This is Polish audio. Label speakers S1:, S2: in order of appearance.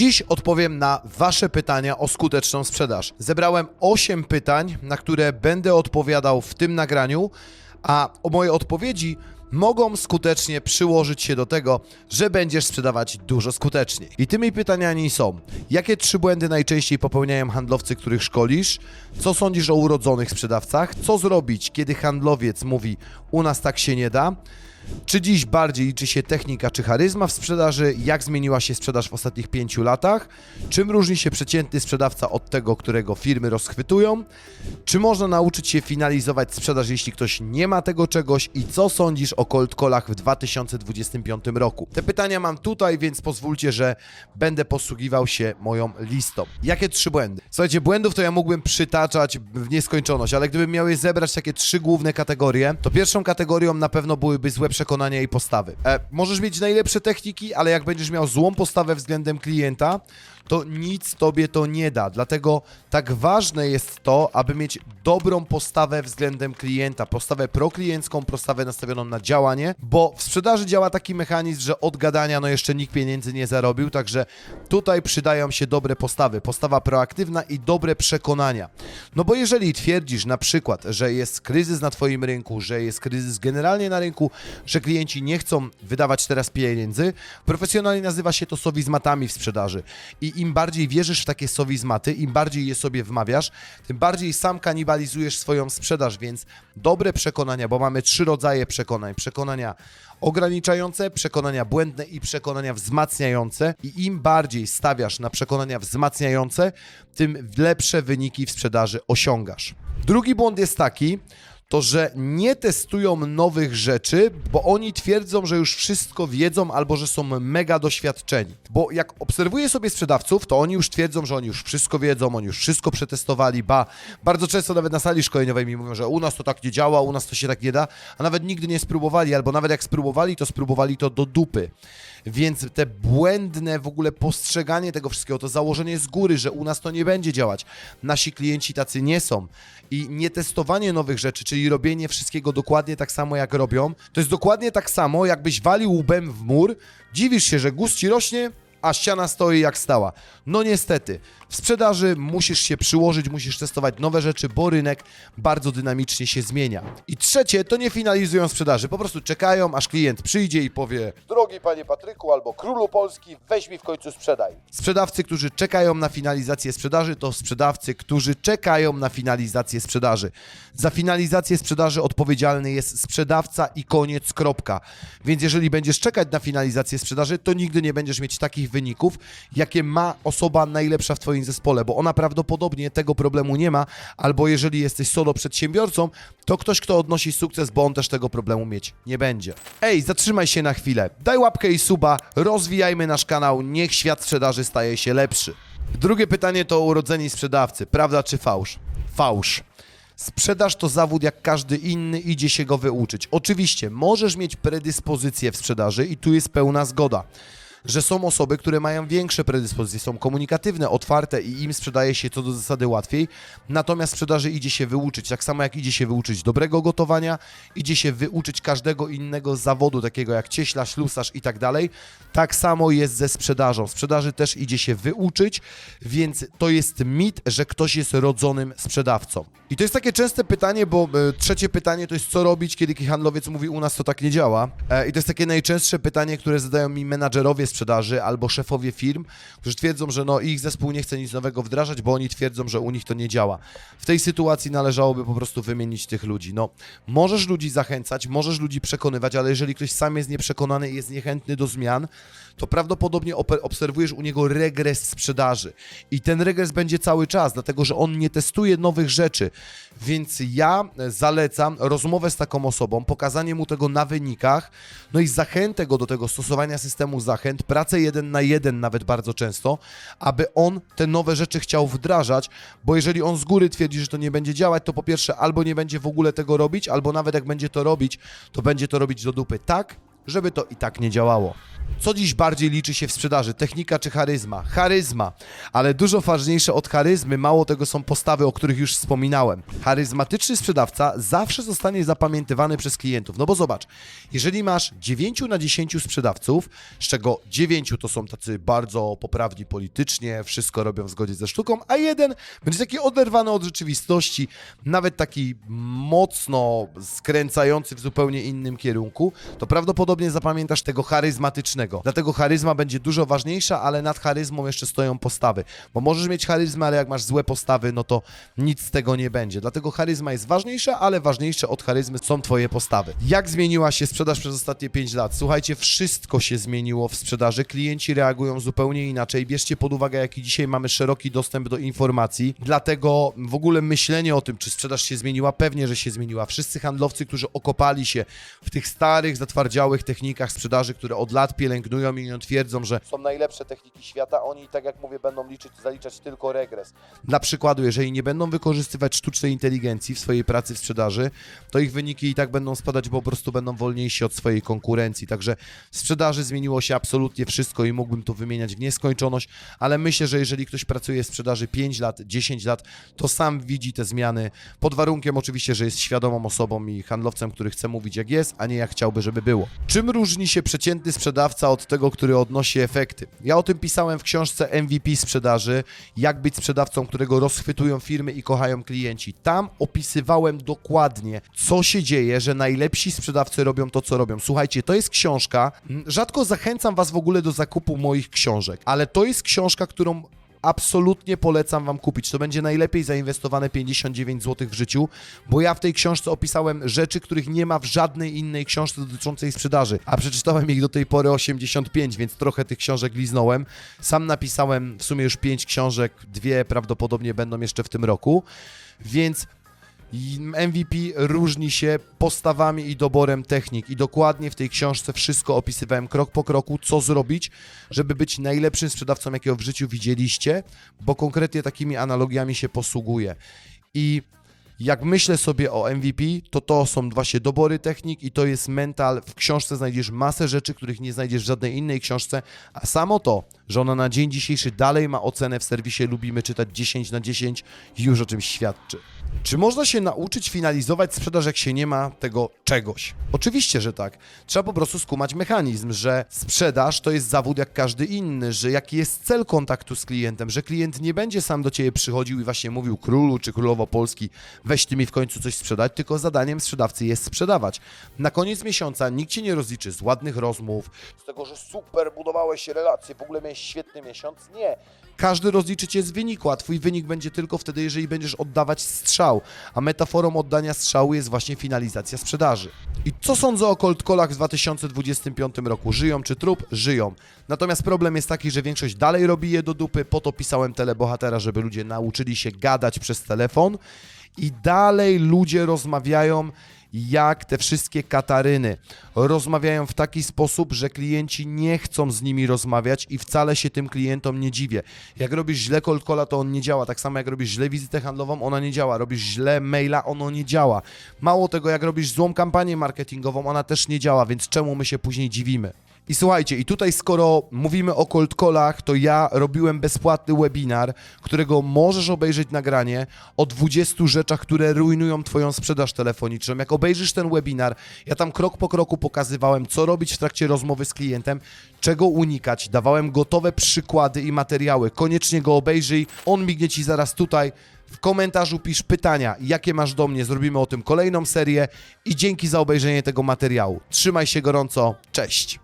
S1: Dziś odpowiem na Wasze pytania o skuteczną sprzedaż. Zebrałem 8 pytań, na które będę odpowiadał w tym nagraniu, a moje odpowiedzi mogą skutecznie przyłożyć się do tego, że będziesz sprzedawać dużo skuteczniej. I tymi pytaniami są: jakie trzy błędy najczęściej popełniają handlowcy, których szkolisz? Co sądzisz o urodzonych sprzedawcach? Co zrobić, kiedy handlowiec mówi: U nas tak się nie da? Czy dziś bardziej liczy się technika czy charyzma w sprzedaży? Jak zmieniła się sprzedaż w ostatnich pięciu latach? Czym różni się przeciętny sprzedawca od tego, którego firmy rozchwytują? Czy można nauczyć się finalizować sprzedaż, jeśli ktoś nie ma tego czegoś? I co sądzisz o cold callach w 2025 roku? Te pytania mam tutaj, więc pozwólcie, że będę posługiwał się moją listą. Jakie trzy błędy? Słuchajcie, błędów to ja mógłbym przytaczać w nieskończoność, ale gdybym miał je zebrać takie trzy główne kategorie, to pierwszą kategorią na pewno byłyby złe przekonania i postawy. E, możesz mieć najlepsze techniki, ale jak będziesz miał złą postawę względem klienta, to nic tobie to nie da. Dlatego tak ważne jest to, aby mieć dobrą postawę względem klienta, postawę prokliencką, postawę nastawioną na działanie, bo w sprzedaży działa taki mechanizm, że od gadania no jeszcze nikt pieniędzy nie zarobił, także tutaj przydają się dobre postawy, postawa proaktywna i dobre przekonania. No bo jeżeli twierdzisz na przykład, że jest kryzys na twoim rynku, że jest kryzys generalnie na rynku, że klienci nie chcą wydawać teraz pieniędzy, profesjonalnie nazywa się to sowizmatami w sprzedaży. I im bardziej wierzysz w takie sowizmaty, im bardziej je sobie wmawiasz, tym bardziej sam kanibalizujesz swoją sprzedaż, więc dobre przekonania, bo mamy trzy rodzaje przekonań. Przekonania ograniczające, przekonania błędne i przekonania wzmacniające. I im bardziej stawiasz na przekonania wzmacniające, tym lepsze wyniki w sprzedaży osiągasz. Drugi błąd jest taki, to że nie testują nowych rzeczy, bo oni twierdzą, że już wszystko wiedzą albo że są mega doświadczeni. Bo jak obserwuję sobie sprzedawców, to oni już twierdzą, że oni już wszystko wiedzą, oni już wszystko przetestowali, ba, bardzo często nawet na sali szkoleniowej mi mówią, że u nas to tak nie działa, u nas to się tak nie da, a nawet nigdy nie spróbowali, albo nawet jak spróbowali, to spróbowali to do dupy. Więc te błędne w ogóle postrzeganie tego wszystkiego, to założenie z góry, że u nas to nie będzie działać. Nasi klienci tacy nie są. I nietestowanie nowych rzeczy, czyli robienie wszystkiego dokładnie tak samo, jak robią, to jest dokładnie tak samo, jakbyś walił łbem w mur, dziwisz się, że guz ci rośnie, a ściana stoi jak stała. No niestety, w sprzedaży musisz się przyłożyć, musisz testować nowe rzeczy, bo rynek bardzo dynamicznie się zmienia. I trzecie, to nie finalizują sprzedaży, po prostu czekają, aż klient przyjdzie i powie Drogi panie Patryku albo królu Polski, weź mi w końcu sprzedaj. Sprzedawcy, którzy czekają na finalizację sprzedaży, to sprzedawcy, którzy czekają na finalizację sprzedaży. Za finalizację sprzedaży odpowiedzialny jest sprzedawca i koniec, kropka. Więc jeżeli będziesz czekać na finalizację sprzedaży, to nigdy nie będziesz mieć takich wyników, jakie ma osoba najlepsza w Twoim zespole, bo ona prawdopodobnie tego problemu nie ma, albo jeżeli jesteś solo przedsiębiorcą, to ktoś, kto odnosi sukces, bo on też tego problemu mieć nie będzie. Ej, zatrzymaj się na chwilę, daj łapkę i suba, rozwijajmy nasz kanał, niech świat sprzedaży staje się lepszy. Drugie pytanie to o urodzeni sprzedawcy, prawda czy fałsz? Fałsz. Sprzedaż to zawód jak każdy inny, idzie się go wyuczyć. Oczywiście, możesz mieć predyspozycje w sprzedaży i tu jest pełna zgoda, że są osoby, które mają większe predyspozycje, są komunikatywne, otwarte i im sprzedaje się co do zasady łatwiej, natomiast sprzedaży idzie się wyuczyć, tak samo jak idzie się wyuczyć dobrego gotowania, idzie się wyuczyć każdego innego zawodu, takiego jak cieśla, ślusarz i tak dalej, tak samo jest ze sprzedażą. Sprzedaży też idzie się wyuczyć, więc to jest mit, że ktoś jest rodzonym sprzedawcą. I to jest takie częste pytanie, bo e, trzecie pytanie to jest co robić, kiedy handlowiec mówi u nas to tak nie działa. E, I to jest takie najczęstsze pytanie, które zadają mi menadżerowie sprzedaży albo szefowie firm, którzy twierdzą, że no ich zespół nie chce nic nowego wdrażać, bo oni twierdzą, że u nich to nie działa. W tej sytuacji należałoby po prostu wymienić tych ludzi. No, możesz ludzi zachęcać, możesz ludzi przekonywać, ale jeżeli ktoś sam jest nieprzekonany i jest niechętny do zmian, to prawdopodobnie obserwujesz u niego regres sprzedaży. I ten regres będzie cały czas, dlatego że on nie testuje nowych rzeczy. Więc ja zalecam rozmowę z taką osobą, pokazanie mu tego na wynikach, no i zachętę go do tego stosowania systemu zachęt, pracę jeden na jeden nawet bardzo często, aby on te nowe rzeczy chciał wdrażać, bo jeżeli on z góry twierdzi, że to nie będzie działać, to po pierwsze albo nie będzie w ogóle tego robić, albo nawet jak będzie to robić, to będzie to robić do dupy tak, żeby to i tak nie działało. Co dziś bardziej liczy się w sprzedaży? Technika czy charyzma? Charyzma, ale dużo ważniejsze od charyzmy, mało tego są postawy, o których już wspominałem. Charyzmatyczny sprzedawca zawsze zostanie zapamiętywany przez klientów. No bo zobacz, jeżeli masz 9 na 10 sprzedawców, z czego 9 to są tacy bardzo poprawni politycznie, wszystko robią w zgodzie ze sztuką, a jeden będzie taki oderwany od rzeczywistości, nawet taki mocno skręcający w zupełnie innym kierunku, to prawdopodobnie zapamiętasz tego charyzmatycznego. Dlatego charyzma będzie dużo ważniejsza, ale nad charyzmą jeszcze stoją postawy. Bo możesz mieć charyzmę, ale jak masz złe postawy, no to nic z tego nie będzie. Dlatego charyzma jest ważniejsza, ale ważniejsze od charyzmy są twoje postawy. Jak zmieniła się sprzedaż przez ostatnie 5 lat? Słuchajcie, wszystko się zmieniło w sprzedaży. Klienci reagują zupełnie inaczej. Bierzcie pod uwagę, jaki dzisiaj mamy szeroki dostęp do informacji. Dlatego w ogóle myślenie o tym, czy sprzedaż się zmieniła, pewnie, że się zmieniła. Wszyscy handlowcy, którzy okopali się w tych starych, zatwardziałych technikach sprzedaży, które od lat pielęgnują i nie twierdzą, że są najlepsze techniki świata, oni, tak jak mówię, będą liczyć, zaliczać tylko regres. Dla przykładu, jeżeli nie będą wykorzystywać sztucznej inteligencji w swojej pracy w sprzedaży, to ich wyniki i tak będą spadać, bo po prostu będą wolniejsi od swojej konkurencji. Także w sprzedaży zmieniło się absolutnie wszystko i mógłbym to wymieniać w nieskończoność, ale myślę, że jeżeli ktoś pracuje w sprzedaży 5 lat, 10 lat, to sam widzi te zmiany, pod warunkiem oczywiście, że jest świadomą osobą i handlowcem, który chce mówić jak jest, a nie jak chciałby, żeby było. Czym różni się przeciętny sprzedawca od tego, który odnosi efekty? Ja o tym pisałem w książce MVP sprzedaży, jak być sprzedawcą, którego rozchwytują firmy i kochają klienci. Tam opisywałem dokładnie, co się dzieje, że najlepsi sprzedawcy robią to, co robią. Słuchajcie, to jest książka, rzadko zachęcam was w ogóle do zakupu moich książek, ale to jest książka, którą absolutnie polecam Wam kupić. To będzie najlepiej zainwestowane 59 zł w życiu, bo ja w tej książce opisałem rzeczy, których nie ma w żadnej innej książce dotyczącej sprzedaży, a przeczytałem ich do tej pory 85, więc trochę tych książek liznąłem. Sam napisałem w sumie już 5 książek, dwie prawdopodobnie będą jeszcze w tym roku, więc MVP różni się postawami i doborem technik i dokładnie w tej książce wszystko opisywałem krok po kroku, co zrobić, żeby być najlepszym sprzedawcą, jakiego w życiu widzieliście, bo konkretnie takimi analogiami się posługuję. I jak myślę sobie o MVP, to to są właśnie dobory technik i to jest mental. W książce znajdziesz masę rzeczy, których nie znajdziesz w żadnej innej książce, a samo to, że ona na dzień dzisiejszy dalej ma ocenę w serwisie Lubimy czytać 10 na 10 już o czymś świadczy. Czy można się nauczyć finalizować sprzedaż, jak się nie ma tego czegoś? Oczywiście, że tak. Trzeba po prostu skumać mechanizm, że sprzedaż to jest zawód jak każdy inny, że jaki jest cel kontaktu z klientem, że klient nie będzie sam do ciebie przychodził i właśnie mówił królu czy królowo Polski, weź ty mi w końcu coś sprzedać, tylko zadaniem sprzedawcy jest sprzedawać. Na koniec miesiąca nikt cię nie rozliczy z ładnych rozmów, z tego, że super budowałeś relacje, w ogóle miałeś świetny miesiąc. Nie. Każdy rozliczy cię z wyniku, a twój wynik będzie tylko wtedy, jeżeli będziesz oddawać strzał. A metaforą oddania strzału jest właśnie finalizacja sprzedaży. I co sądzę o cold callach w 2025 roku? Żyją czy trup? Żyją. Natomiast problem jest taki, że większość dalej robi je do dupy. Po to pisałem telebohatera, żeby ludzie nauczyli się gadać przez telefon. I dalej ludzie rozmawiają jak te wszystkie Kataryny. Rozmawiają w taki sposób, że klienci nie chcą z nimi rozmawiać i wcale się tym klientom nie dziwię. Jak robisz źle cold calla, to on nie działa. Tak samo jak robisz źle wizytę handlową, ona nie działa. Robisz źle maila, ono nie działa. Mało tego, jak robisz złą kampanię marketingową, ona też nie działa, więc czemu my się później dziwimy? I słuchajcie, i tutaj skoro mówimy o cold callach, to ja robiłem bezpłatny webinar, którego możesz obejrzeć nagranie o 20 rzeczach, które rujnują twoją sprzedaż telefoniczną. Jak obejrzysz ten webinar, ja tam krok po kroku pokazywałem, co robić w trakcie rozmowy z klientem, czego unikać. Dawałem gotowe przykłady i materiały. Koniecznie go obejrzyj, on mignie ci zaraz tutaj. W komentarzu pisz pytania, jakie masz do mnie, zrobimy o tym kolejną serię i dzięki za obejrzenie tego materiału. Trzymaj się gorąco, cześć!